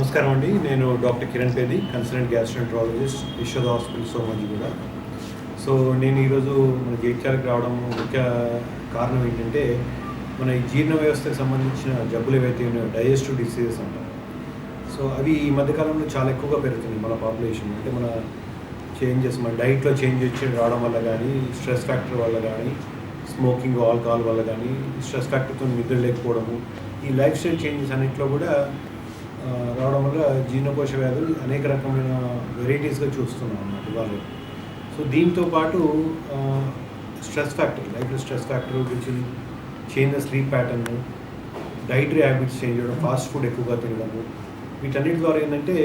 నమస్కారం అండి. నేను doctor Kiran Peddi consultant gastroenterologist Yashoda hospital Somaji కూడా. సో నేను ఈరోజు మన జైత్యాలకు రావడం ముఖ్య కారణం ఏంటంటే మన ఈ జీర్ణ వ్యవస్థకు సంబంధించిన జబ్బులు ఏవైతే ఉన్నాయో డైజెస్టివ్ డిసీజెస్ అంటారు సో అవి ఈ మధ్యకాలంలో చాలా ఎక్కువగా పెరుగుతున్నాయి మన పాపులేషన్. అంటే మన చేంజెస్ మన డైట్లో చేంజ్ వచ్చి రావడం వల్ల కానీ స్ట్రెస్ ఫ్యాక్టర్ వల్ల కానీ స్మోకింగ్ ఆల్కహాల్ వల్ల కానీ స్ట్రెస్ ఫ్యాక్టర్తో నిద్ర లేకపోవడము ఈ లైఫ్ స్టైల్ చేంజెస్ అన్నింటిలో కూడా రావడం వల్ల జీర్ణకోశ వ్యాధులు అనేక రకమైన వెరైటీస్గా చూస్తున్నాం అన్నమాట వాళ్ళు. సో దీంతో పాటు stress factor life stress factor గురించి change sleep pattern dietary habits change చేయడం ఫాస్ట్ ఫుడ్ ఎక్కువగా తినడము వీటన్నిటి ద్వారా ఏంటంటే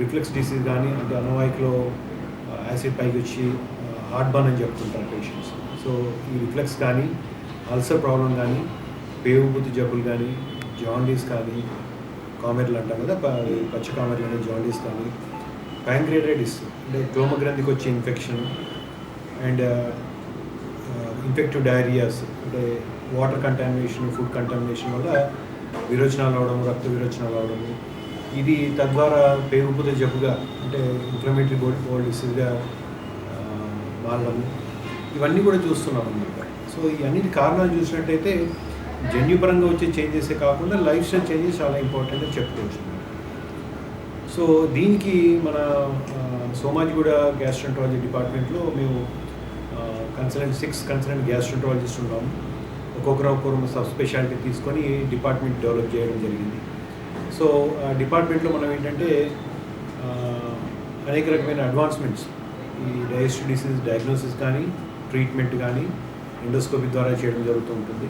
రిఫ్లెక్స్ డిసీజ్ కానీ అంటే అనవాయిక్లో యాసిడ్ పైకి వచ్చి హార్ట్ బర్న్ అని చెప్తుంటారు పేషెంట్స్. సో ఈ రిఫ్లెక్స్ కానీ అల్సర్ ప్రాబ్లం కానీ పేవుబుద్ధి జబ్బులు కానీ జాండీస్ కానీ కామెర్లు అంటాం కదా పచ్చి కామెర్లు అనేది జాండీస్ కానీ ప్యాంక్రియేటైటిస్ అంటే క్లోమగ్రంథికి వచ్చే ఇన్ఫెక్షన్ అండ్ ఇన్ఫెక్టివ్ డైరియాస్ అంటే వాటర్ కంటామినేషన్ ఫుడ్ కంటామినేషన్ వల్ల విరోచనాలు అవడం రక్త విరోచనాలు అవడము ఇది తద్వారా పేగుపుత జబ్బుగా అంటే ఇన్ఫ్లమేటరీ బోర్డ్ బోల్ డిసీజ్గా మారడము. ఇవన్నీ కూడా చూస్తున్నాం అనమాట సో ఈ అన్నిటి కారణాలు చూసినట్టయితే జన్యుపరంగా వచ్చే చేంజెసే కాకుండా లైఫ్ స్టైల్ చేంజెస్ చాలా ఇంపార్టెంట్ అని చెప్పుకోవచ్చు సో దీనికి మన సోమాజిగూడ గ్యాస్ట్రంట్రాలజీ డిపార్ట్మెంట్లో మేము కన్సల్టెంట్ సిక్స్ కన్సల్టెంట్ గ్యాస్ట్రంట్రాలజిస్ట్ ఉన్నాము. ఒక్కొక్కరు ఒక్కొక్కరు సబ్ స్పెషాలిటీ తీసుకొని డిపార్ట్మెంట్ డెవలప్ చేయడం జరిగింది. సో ఆ డిపార్ట్మెంట్లో మనం ఏంటంటే అనేక రకమైన అడ్వాన్స్మెంట్స్ ఈ డైజెస్టివ్ డిసీజ్ డయాగ్నోసిస్ కానీ ట్రీట్మెంట్ కానీ ఎండోస్కోపీ ద్వారా చేయడం జరుగుతూ ఉంటుంది.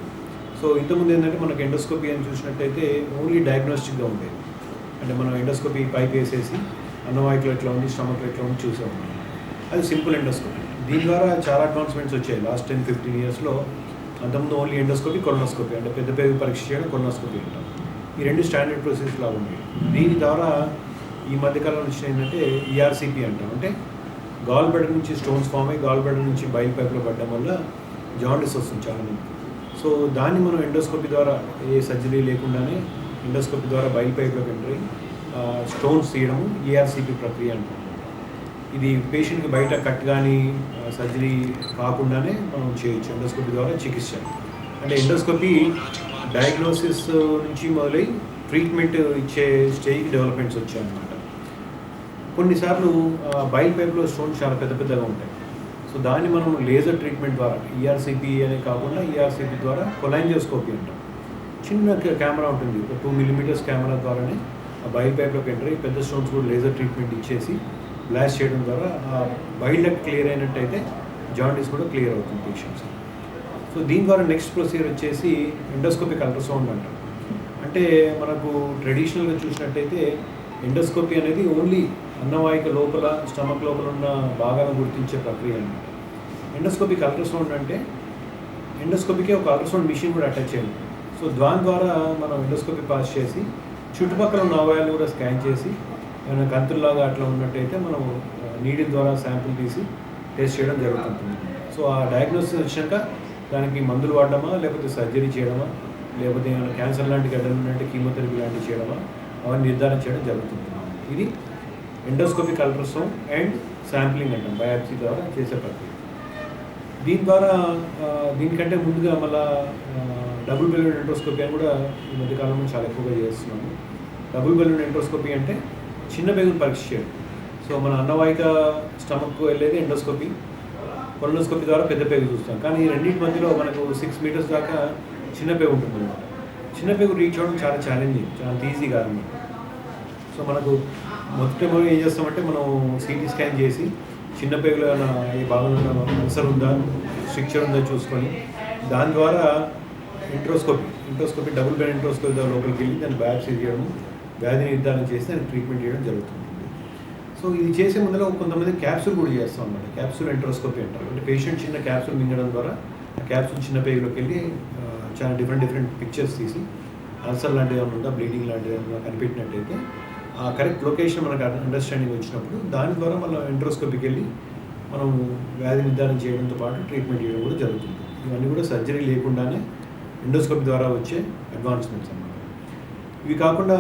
సో ఇంతకుముందు ఏంటంటే మనకు ఎండోస్కోపీ అని చూసినట్టయితే ఓన్లీ డయాగ్నోస్టిక్గా ఉండేది అంటే మనం ఎండోస్కోపీ పైప్ వేసేసి అన్నవాయికులు ఎట్లా ఉంది స్టమక్ ఎట్లా ఉంది చూసాం అది సింపుల్ ఎండోస్కోపీ. దీని ద్వారా చాలా అడ్వాన్స్మెంట్స్ వచ్చాయి. లాస్ట్ టెన్ ఫిఫ్టీన్ ఇయర్స్లో అంతకుముందు ఓన్లీ ఎండోస్కోపీ కొలనోస్కోపీ. అంటే పెద్ద పెద్ద పరీక్ష చేయడం కొలనోస్కోపీ అంటాం. ఈ రెండు స్టాండర్డ్ ప్రొసీజర్స్ లాగా ఉండేవి దీని ద్వారా ఈ మధ్యకాలం నుంచి ఏంటంటే ఈఆర్సీపీ అంటాం. అంటే గాల్ బెడర్ నుంచి స్టోన్స్ ఫామ్ అయ్యి గాల్ బెడర్ నుంచి బయల్ పైప్లో పడడం వల్ల జాండిస్ వస్తుంది చాలా మంది సో దాన్ని మనం ఎండోస్కోపీ ద్వారా ఏ సర్జరీ లేకుండానే ఎండోస్కోపీ ద్వారా బయల్ పైప్లోకి ఎంటర్ స్టోన్స్ తీయడము ఏఆర్సీపీ ప్రక్రియ అంటాం. ఇది పేషెంట్కి బయట కట్ కానీ సర్జరీ కాకుండానే మనం చేయొచ్చు. ఎండోస్కోపీ ద్వారా చికిత్స. అంటే ఎండోస్కోపీ డయాగ్నోసిస్ నుంచి మొదలై ట్రీట్మెంట్ ఇచ్చే స్టేజ్కి డెవలప్మెంట్స్ వచ్చాయన్నమాట. కొన్నిసార్లు బయల్ పైప్లో స్టోన్స్ చాలా పెద్ద పెద్దగా ఉంటాయి. సో దాన్ని మనం లేజర్ ట్రీట్మెంట్ ద్వారా ఈఆర్సీపీ అనే కాకుండా ఈఆర్సీపీ ద్వారా కొలైంజోస్కోపీ అంటాం. చిన్న కెమెరా ఉంటుంది. ఒక టూ మిలీమీటర్స్ కెమెరా ద్వారానే ఆ బయల్ పైప్లోకి ఎంటర్ అయ్యి పెద్ద స్టోన్స్ కూడా లేజర్ ట్రీట్మెంట్ ఇచ్చేసి బ్లాస్ట్ చేయడం ద్వారా ఆ బైల్ క్లియర్ అయినట్టయితే జాండీస్ కూడా క్లియర్ అవుతుంది పేషెంట్స్ సో దీని ద్వారా నెక్స్ట్ ప్రొసీజర్ వచ్చేసి ఎండోస్కోపిక్ అల్ట్రాసౌండ్ అంటారు అంటే మనకు ట్రెడిషనల్గా చూసినట్టయితే ఎండోస్కోపీ అనేది ఓన్లీ అన్నవాహిక లోపల స్టమక్ లోపల ఉన్న భాగాలను గుర్తించే ప్రక్రియ అన్నమాట ఎండోస్కోపిక్ అల్ట్రాసౌండ్ అంటే ఎండోస్కోపీకే ఒక అల్ట్రాసౌండ్ మిషన్ కూడా అటాచ్ అయ్యింది. సో దాని ద్వారా మనం ఎండోస్కోపీ పాస్ చేసి చుట్టుపక్కల ఉన్న అవయాలు కూడా స్కాన్ చేసి ఏమైనా కంతుల్లాగా అట్లా ఉన్నట్టయితే మనం నీడిల్ ద్వారా శాంపుల్ తీసి టెస్ట్ చేయడం జరుగుతుంటుంది సో ఆ డయాగ్నోసిస్ వచ్చాక దానికి మందులు వాడడమా లేకపోతే సర్జరీ చేయడమా లేకపోతే ఏమైనా క్యాన్సర్ లాంటి గడ్డలు ఉన్నట్టు కీమోథెరపీ లాంటివి చేయడమా అవన్నీ నిర్ధారణ చేయడం జరుగుతుంది. ఇది ఎండోస్కోపిక్ అల్ట్రాసౌండ్ అండ్ శాంప్లింగ్ అంటాం బయాప్సీ ద్వారా చేసే ప్రక్రియ. దీని ద్వారా దీనికంటే ముందుగా మళ్ళా డబుల్ బెలూన్ ఎంట్రోస్కోపీ అని కూడా ఈ మధ్యకాలంలో చాలా ఎక్కువగా చేస్తున్నాము. డబుల్ బెలూన్ ఎంట్రోస్కోపీ అంటే చిన్న బెగులు పరీక్ష చేయడం. సో మన అన్నవాయిక స్టమక్ వెళ్ళేది ఎండోస్కోపీ. కొలనోస్కోపీ ద్వారా పెద్ద పేగు చూస్తాం. కానీ ఈ రెండింటి మధ్యలో మనకు సిక్స్ మీటర్స్ దాకా చిన్న పేగు ఉంటుంది అనమాట చిన్న రీచ్ అవ్వడం చాలా ఛాలెంజింగ్ చాలా ఈజీ కాదు. సో మనకు మొదట ఏం చేస్తామంటే మనం సిటీ స్కాన్ చేసి చిన్న పేగులో ఏమైనా ఏ భాగంలో అల్సర్ ఉందా స్ట్రిక్చర్ ఉందా చూసుకొని దాని ద్వారా ఇంట్రోస్కోపీ ఇంట్రోస్కోపీ డబుల్ బెడ్ ఇంట్రోస్కోపీ ద్వారా లోపలికి వెళ్ళి దాన్ని బయాప్సీ చేయడం వ్యాధి నిర్ధారణ చేసి దాన్ని ట్రీట్మెంట్ చేయడం జరుగుతుంది. సో ఇది చేసే ముందర కొంతమంది క్యాప్సూల్ కూడా చేస్తాం అన్నమాట. క్యాప్సూల్ ఎంట్రోస్కోపీ అంటారు. అంటే పేషెంట్ చిన్న క్యాప్సూల్ మింగడం ద్వారా ఆ క్యాప్సూల్ చిన్న పేగులోకి వెళ్ళి చాలా డిఫరెంట్ డిఫరెంట్ పిక్చర్స్ తీసి అల్సర్ లాంటివి ఏమైనా ఉందా బ్లీడింగ్ లాంటివి ఏమైనా కనిపెట్టినట్టయితే ఆ కరెక్ట్ లొకేషన్ మనకు అండర్స్టాండింగ్ వచ్చినప్పుడు దాని ద్వారా మనం ఎంట్రోస్కోపీకి వెళ్ళి మనం వ్యాధి నిర్ధారణ చేయడంతో పాటు ట్రీట్మెంట్ చేయడం కూడా జరుగుతుంది. ఇవన్నీ కూడా సర్జరీ లేకుండానే ఎండోస్కోపీ ద్వారా వచ్చే అడ్వాన్స్మెంట్స్ అన్నమాట. ఇవి కాకుండా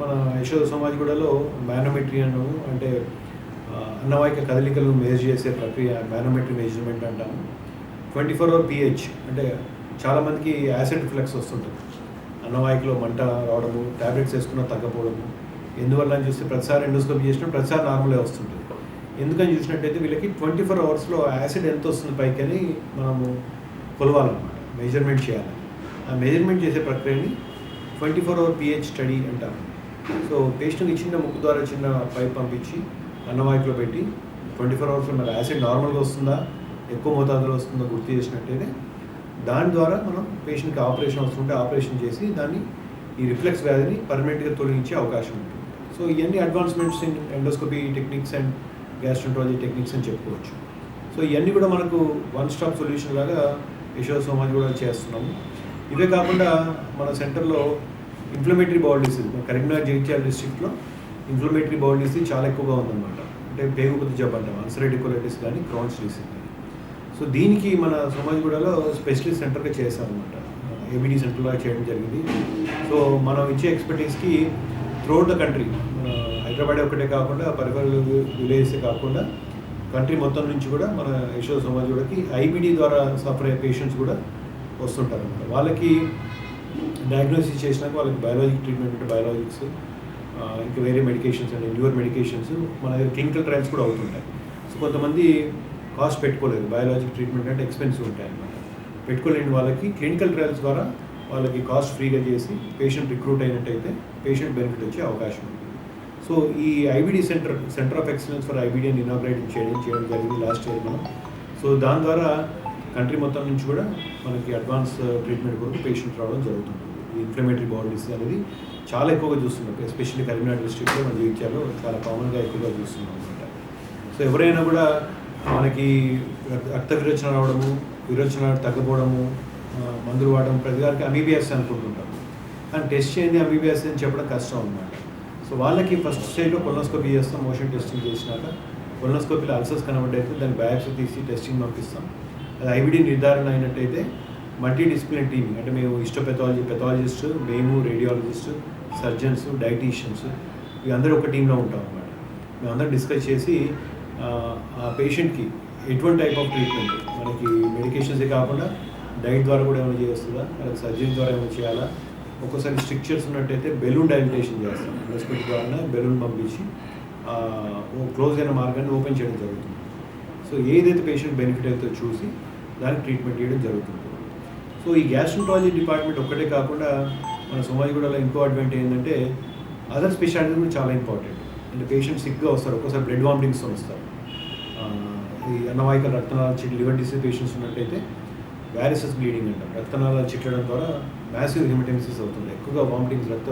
మన యశోద సమాజ్గూడలో మ్యానోమెట్రీ అను అంటే ఆ, అన్నవాహిక కదలికలు మేజర్ చేసే ప్రక్రియ మ్యానోమెట్రీ మెజర్మెంట్ అంటాము. ట్వంటీ ఫోర్ అవర్ పిహెచ్ అంటే చాలామందికి యాసిడ్ రిఫ్లెక్స్ వస్తుంటుంది. అన్నవాహికలో మంట రావడము ట్యాబ్లెట్స్ వేసుకున్న తగ్గపోవడము ఎందువల్ల అని చూస్తే ప్రతిసారి ఎండోస్కోపీ చేసినా ప్రతిసారి నార్మలే వస్తుంటుంది. ఎందుకని చూసినట్టయితే వీళ్ళకి ట్వంటీ ఫోర్ అవర్స్లో యాసిడ్ ఎంత వస్తుంది పైకి అని మనము కొలవాలన్నమాట. మెజర్మెంట్ చేయాలి. ఆ మెజర్మెంట్ చేసే ప్రక్రియని twenty four hour pH study అంటారు. సో పేషెంట్కి చిన్న ముక్కు ద్వారా చిన్న పైప్ పంపించి అన్నవాహికలో పెట్టి ట్వంటీ ఫోర్ అవర్స్లో మరి యాసిడ్ నార్మల్గా వస్తుందా ఎక్కువ మోతాదులో వస్తుందో గుర్తు చేసినట్టయితే దాని ద్వారా మనం పేషెంట్కి ఆపరేషన్ అవసరం ఉంటే ఆపరేషన్ చేసి దాన్ని ఈ రిఫ్లెక్స్ వ్యాధిని పర్మనెంట్గా తొలగించే అవకాశం ఉంటుంది. సో ఇవన్నీ advancements in endoscopy techniques and gastroenterology techniques అని చెప్పుకోవచ్చు. సో ఇవన్నీ కూడా మనకు వన్ స్టాప్ సొల్యూషన్ లాగా యశోద సోమాజ్ కూడా చేస్తున్నాము. ఇవే కాకుండా మన సెంటర్లో ఇన్ఫ్లమేటరీ బౌల్ డిసీజ్ మన కరీంనగర్ జగిత్యాల డిస్ట్రిక్ట్లో ఇన్ఫ్లమేటరీ బౌల్ డిసీజ్ చాలా ఎక్కువగా ఉందన్నమాట. అంటే పేగుపతి జబ్బు అంటాం అల్సరేటికోలైటిస్ కానీ క్రాన్స్ డిసీజ్. కానీ సో దీనికి మన సమాజ్గూడలో స్పెషలిస్ట్ సెంటర్గా చేశామన్నమాట ఏబిడి సెంటర్లో చేయడం జరిగింది. సో మనం ఇచ్చే ఎక్స్పర్టీస్కి త్రూఅవుట్ ద కంట్రీ హైదరాబాద్ ఒకటే కాకుండా పరిఫర్ విలేజెస్ కాకుండా కంట్రీ మొత్తం నుంచి కూడా మన యశోద సమాజ్గూడకి ఐబిడి ద్వారా సఫర్ అయ్యే పేషెంట్స్ కూడా వస్తుంటారు అనమాట వాళ్ళకి డయాగ్నోసిస్ చేసినాక వాళ్ళకి బయాలజిక్ ట్రీట్మెంట్ అంటే బయాలజిక్స్ ఇంకా వేరే మెడికేషన్స్ అండ్ న్యూర్ మెడికేషన్స్ మన దగ్గర క్లినికల్ ట్రయల్స్ కూడా అవుతుంటాయి. సో కొంతమంది కాస్ట్ పెట్టుకోలేదు. బయాలజిక్ ట్రీట్మెంట్ అంటే ఎక్స్పెన్సివ్ ఉంటాయి అన్నమాట. పెట్టుకోలేని వాళ్ళకి క్లినికల్ ట్రయల్స్ ద్వారా వాళ్ళకి కాస్ట్ ఫ్రీగా చేసి పేషెంట్ రిక్రూట్ అయినట్టయితే పేషెంట్ బెనిఫిట్ వచ్చే అవకాశం ఉంది సో ఈ IBD centre centre of excellence for ఐబిడిని inaugurate చేయడం చేయడం జరిగింది లాస్ట్ ఇయర్ మనం. సో దాని ద్వారా కంట్రీ మొత్తం నుంచి కూడా మనకి అడ్వాన్స్ ట్రీట్మెంట్ కొరకు పేషెంట్ రావడం జరుగుతుంది. ఈ ఇన్ఫ్లమేటరీ బాడీ డిసీజ్ అనేది చాలా ఎక్కువగా చూస్తున్నాం. ఎస్పెషల్లీ కరీంనగర్ డిస్ట్రిక్ట్లో మన జీవితాల్లో చాలా కామన్గా ఎక్కువగా చూస్తున్నాం అనమాట సో ఎవరైనా కూడా మనకి రక్త- విరోచన రావడము విరోచన తగ్గపోవడము మందులు వాడడం ప్రతి గారికి అమీబియాస్ అనుకుంటుంటాం కానీ టెస్ట్ చేయండి అమీబియాస్ అని చెప్పడం కష్టం అనమాట సో వాళ్ళకి ఫస్ట్ స్టేజ్లో కొలనోస్కోపీ చేస్తాం మోషన్ టెస్టింగ్ చేసినాక. కొలనోస్కోపీలో అల్సర్స్ కనబడైతే దాన్ని బయాప్సీ తీసి టెస్టింగ్ పంపిస్తాం. అది ఐవిడి నిర్ధారణ అయినట్టయితే మల్టీ డిసిప్లిన్ టీమ్ అంటే మేము ఇష్టోపెథాలజీ పెథాలజిస్ట్ మేము రేడియాలజిస్ట్ సర్జన్స్ డైటీషియన్స్ అందరూ ఒక టీంలో ఉంటాం అన్నమాట. మేమందరం డిస్కస్ చేసి ఆ, పేషెంట్కి ఎటువంటి టైప్ ఆఫ్ ట్రీట్మెంట్ మనకి మెడికేషన్సే కాకుండా డైట్ ద్వారా కూడా ఏమైనా చేస్తుందా? మనకి సర్జరీ ద్వారా ఏమైనా చేయాలా? ఒక్కోసారి స్ట్రిక్చర్స్ ఉన్నట్టయితే బెలూన్ డైలిటేషన్ చేస్తాం. హాస్పిటల్ ద్వారా బెలూన్ పంపించి క్లోజ్ అయిన మార్గాన్ని ఓపెన్ చేయడం జరుగుతుంది. సో ఏదైతే పేషెంట్ బెనిఫిట్ అవుతుందో చూసి దానికి ట్రీట్మెంట్ చేయడం జరుగుతుంది. సో ఈ గ్యాస్ట్రోలజీ డిపార్ట్మెంట్ ఒక్కటే కాకుండా మన సోమాజిగూడలో ఇంకో అడ్వాంటేజ్ ఏంటంటే అదర్ స్పెషాలిటీ కూడా చాలా ఇంపార్టెంట్ అంటే పేషెంట్ సిక్గా వస్తారు. ఒక్కోసారి బ్లడ్ వామిటింగ్స్ వస్తారు. ఈ అన్నవాయికల రక్తనాళాలు చిట్లు లివర్ డిసీజ్ పేషెంట్స్ ఉన్నట్టయితే వ్యారిసెస్ బ్లీడింగ్ అంటాం రక్తనాళాలు చిట్లడం ద్వారా మ్యాసివ్ హిమటెన్సిస్ అవుతుంది. ఎక్కువగా వామిటింగ్స్ రక్త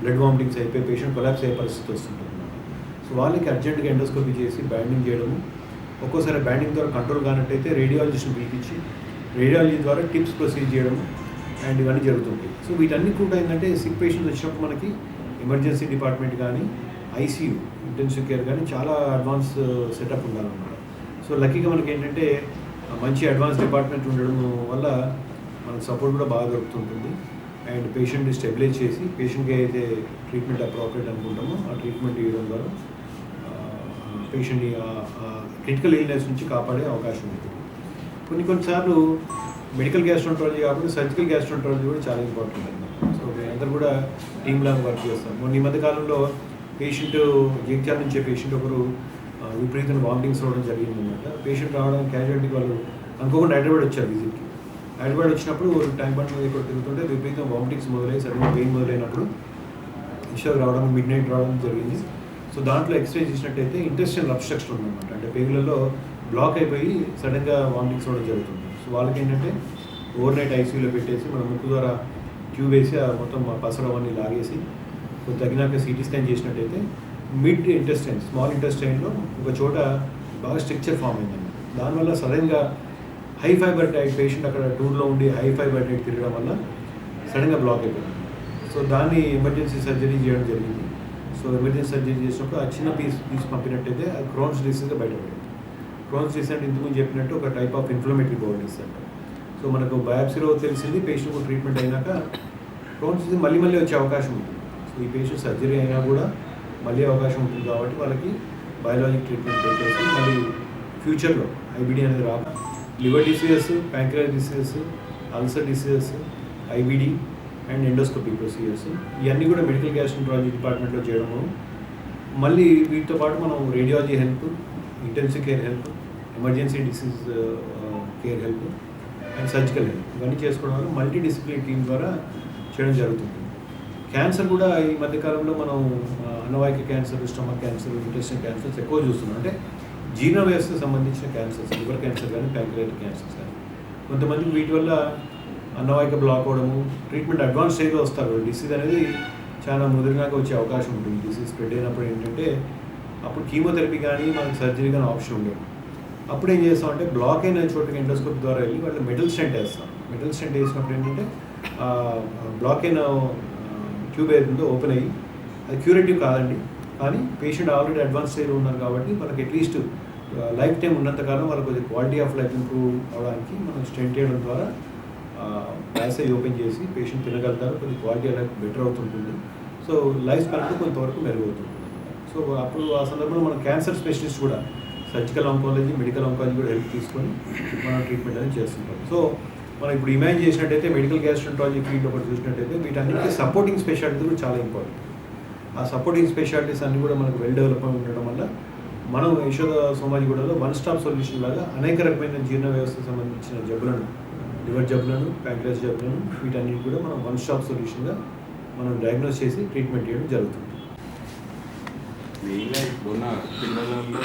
బ్లడ్ వామిటింగ్స్ అయిపోయి పేషెంట్ కొలాప్స్ అయ్యే పరిస్థితి వస్తుంటుంది సో వాళ్ళకి అర్జెంట్గా ఎండోస్కోపీ చేసి బ్యాండింగ్ చేయడము ఒక్కోసారి బ్యాండింగ్ ద్వారా కంట్రోల్ కానట్టయితే రేడియాలజిస్ట్ని పిలిపించి రేడియాలజీ ద్వారా టిప్స్ ప్రొసీడ్ చేయడము అండ్ ఇవన్నీ జరుగుతుంది సో వీటన్ని కూడా ఏంటంటే సిక్ పేషెంట్స్ వచ్చినప్పుడు మనకి ఎమర్జెన్సీ డిపార్ట్మెంట్ కానీ ఐసీయూ ఇంటెన్సివ్ కేర్ కానీ చాలా అడ్వాన్స్ సెటప్ uh, ఉండాలన్నమాట. సో లక్కీగా మనకి ఏంటంటే మంచి అడ్వాన్స్ డిపార్ట్మెంట్ ఉండడం వల్ల మనకు సపోర్ట్ కూడా బాగా దొరుకుతుంటుంది. అండ్ పేషెంట్ని స్టెబిలైజ్ చేసి పేషెంట్కి అయితే ట్రీట్మెంట్ అప్రోప్రియట్ అనుకుంటామో ఆ ట్రీట్మెంట్ ఇవ్వడం ద్వారా పేషెంట్ని క్రిటికల్ ఇల్నెస్ నుంచి కాపాడే అవకాశం ఉంటుంది. కొన్ని కొన్నిసార్లు మెడికల్ గ్యాస్ట్రంట్రాలజీ కాకుండా సర్జికల్ గ్యాస్ట్రంట్రాలజీ కూడా చాలా ఇంపార్టెంట్ అన్నమాట సో మేమందరూ కూడా టీమ్ లాగా వర్క్ చేస్తాం. మొన్న ఈ మధ్య కాలంలో పేషెంట్ జగిత్యాల నుంచే పేషెంట్ ఒకరు విపరీతంగా విపరీతమైన వామిటింగ్స్ రావడం జరిగిందన్నమాట. పేషెంట్ రావడం క్యాజువాలిటీ వాళ్ళు అనుకోకుండా హైదరాబాద్ వచ్చారు విజిట్కి హైదరాబాద్ వచ్చినప్పుడు టైం బండ్ మీద ఇక్కడ తిరుగుతుంటే విపరీతం వామిటింగ్స్ మొదలై సడన్గా పెయిన్ మొదలైనప్పుడు ఇష్యూకి రావడం మిడ్ నైట్ రావడం జరిగింది. సో దాంట్లో ఎక్స్రే చేసినట్టయితే ఇంటెస్టైన్ అబ్స్ట్రక్షన్ ఉందన్నమాట. అంటే పేగులలో బ్లాక్ అయిపోయి సడన్గా వామిటింగ్స్ రావడం జరుగుతుంది. సో వాళ్ళకి ఏంటంటే ఓవర్ నైట్ ఐసీయూలో పెట్టేసి మన ముక్కు ద్వారా ట్యూబ్ వేసి ఆ మొత్తం ఆ పసరు అవన్నీ లాగేసి తగినాక సిటీ స్కాన్ చేసినట్టయితే మిడ్ ఇంటెస్టైన్ స్మాల్ ఇంటెస్టైన్లో ఒక చోట బాగా స్ట్రక్చర్ ఫామ్ అయిందండి దానివల్ల సడన్గా హై ఫైబర్ డైట్ పేషెంట్ అక్కడ టూర్లో ఉండి హై ఫైబర్ డైట్ తిరగడం వల్ల సడన్గా బ్లాక్ అయిపోయింది. సో దాన్ని ఎమర్జెన్సీ సర్జరీ చేయడం జరిగింది. సో ఎమర్జెన్సీ సర్జరీ చేసినప్పుడు ఆ చిన్న పీస్ పీస్ పంపినట్టయితే అది క్రోన్స్ డిసీజ్గా బయటపడింది. క్రోన్స్ డిసీజ్ అంటే ఇంతకుముందు చెప్పినట్టు ఒక type of inflammatory bowel disease అంట. సో మనకు బయాప్సీలో తెలిసింది పేషెంట్ ట్రీట్మెంట్ అయినాక క్రోన్స్ డిసీజ్ మళ్ళీ మళ్ళీ వచ్చే అవకాశం ఉంది. ఈ పేషెంట్ సర్జరీ అయినా కూడా మళ్ళీ అవకాశం ఉంటుంది కాబట్టి వాళ్ళకి బయోలాజిక్ ట్రీట్మెంట్ పెట్టేసి మళ్ళీ ఫ్యూచర్లో ఐబిడి అనేది రా liver diseases pancreas diseases ulcer diseases IBD and endoscopic procedures ఇవన్నీ కూడా మెడికల్ గ్యాస్ట్రాలజీ డిపార్ట్మెంట్లో చేయడము మళ్ళీ వీటితో పాటు మనం radiology help intensive care help emergency disease care help and surgical help ఇవన్నీ చేసుకోవడం వల్ల మల్టీ డిసిప్లిన్ టీమ్ ద్వారా చేయడం జరుగుతుంది. క్యాన్సర్ కూడా ఈ మధ్యకాలంలో మనం అన్నవాయిక cancer stomach cancer intestine cancers ఎక్కువ చూస్తున్నాం. అంటే జీర్ణ వ్యవస్థకు సంబంధించిన క్యాన్సర్స్ లివర్ క్యాన్సర్ కానీ ప్యాంక్రియాటిక్ క్యాన్సర్స్ కానీ. కొంతమంది వీటి వల్ల అన్నవాయిక బ్లాక్ అవ్వడము ట్రీట్మెంట్ అడ్వాన్స్ స్టేజ్లో వస్తారు. డిసీజ్ అనేది చాలా ముదిరినాక వచ్చే అవకాశం ఉంటుంది. డిసీజ్ స్ప్రెడ్ అయినప్పుడు ఏంటంటే అప్పుడు కీమోథెరపీ కానీ మనకి సర్జరీ కానీ ఆప్షన్ ఉండదు. అప్పుడు ఏం చేస్తాం అంటే బ్లాక్ అయిన చోటుకి ఎండోస్కోప్ ద్వారా వెళ్ళి వాళ్ళు మెటల్ స్టెంట్ వేస్తాం. మెటల్ స్టెంట్ వేసినప్పుడు ఏంటంటే బ్లాక్ అయిన ట్యూబ్ ఏదైతుందో ఓపెన్ అయ్యి అది క్యూరేటివ్ కాదండి. కానీ పేషెంట్ ఆల్రెడీ అడ్వాన్స్ స్టేజ్లో ఉన్నారు కాబట్టి మనకి అట్లీస్ట్ లైఫ్ టైం ఉన్నంతకాలం వాళ్ళకి కొద్దిగా క్వాలిటీ ఆఫ్ లైఫ్ ఇంప్రూవ్ అవడానికి మనం స్టెంట్ చేయడం ద్వారా ప్యాసేజ్ ఓపెన్ చేసి పేషెంట్ తినగలుగుతారు. కొద్దిగా క్వాలిటీ ఆఫ్ లైఫ్ బెటర్ అవుతుంటుంది. సో లైఫ్ స్పాన్ కొంతవరకు మెరుగవుతుంది. సో అప్పుడు ఆ సందర్భంలో మన క్యాన్సర్ స్పెషలిస్ట్ కూడా సర్జికల్ ఆంకాలజీ మెడికల్ ఆంకాలజీ కూడా హెల్ప్ తీసుకొని మనం ట్రీట్మెంట్ అనేది చేస్తుంటాం. సో మనం ఇప్పుడు ఇమాజిన్ చేసినట్టయితే మెడికల్ గ్యాస్ట్రంటాలజీ ఫీల్డ్ ఒకటి చూసినట్టయితే వీటన్నిటికీ సపోర్టింగ్ స్పెషాలిటీ కూడా చాలా ఇంపార్టెంట్ ఆ సపోర్టింగ్ స్పెషాలిటీస్ అన్ని కూడా మనకు వెల్ డెవలప్ ఉండడం వల్ల మనం యశోద సోమాజిగూడలో వన్ స్టాప్ సొల్యూషన్ లాగా అనేక రకమైన జీర్ణ వ్యవస్థకు సంబంధించిన జబ్బులను లివర్ జబ్బులను ప్యాంక్రస్ జబ్బులను వీటన్నిటి కూడా మనం వన్ స్టాప్ సొల్యూషన్గా మనం డయాగ్నోస్ చేసి ట్రీట్మెంట్ చేయడం జరుగుతుంది. మెయిన్గా ఇప్పుడున్న పిల్లలలో